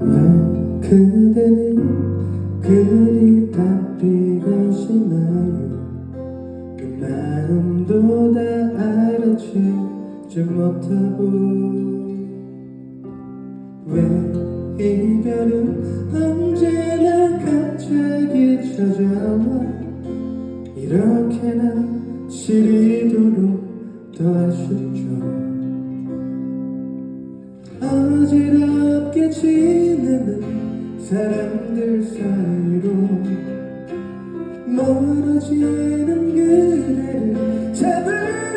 왜 그대는 그리 답비가 시나요? 그 마음도 다 알아채지 못하고. 왜 이별은 언제나 갑자기 찾아와? 이렇게나 시리도록 더 아쉽 사람들 사이로 멀어지는 그대를 잡을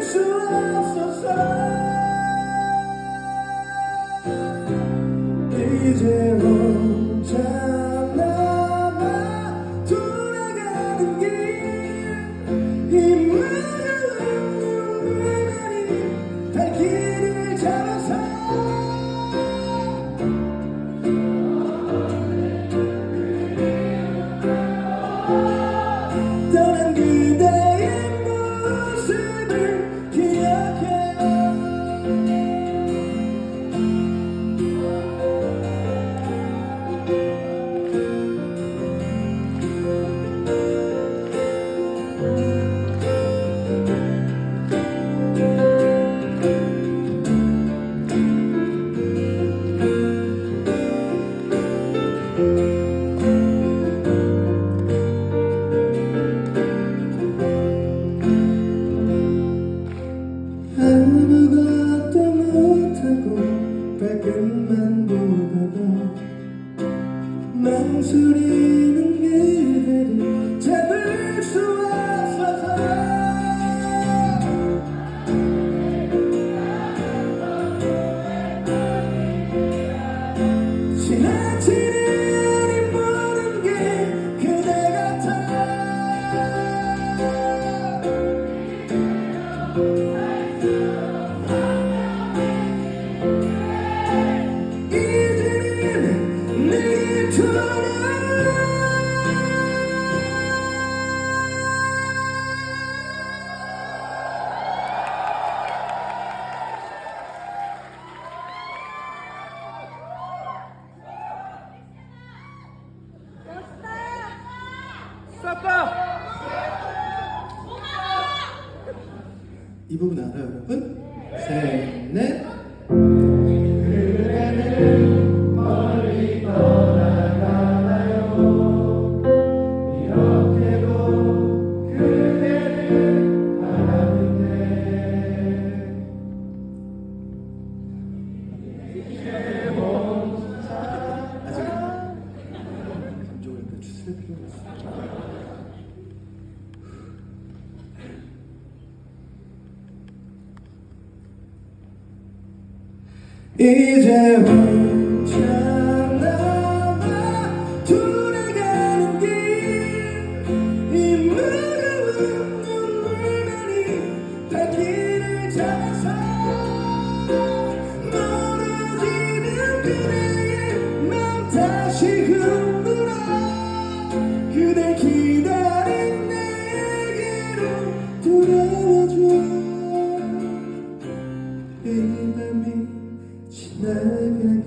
이 부분 알아요, 여러분? 셋, 넷. 아직 필요가 있어. 이제 혼자 이 밤이 지나가길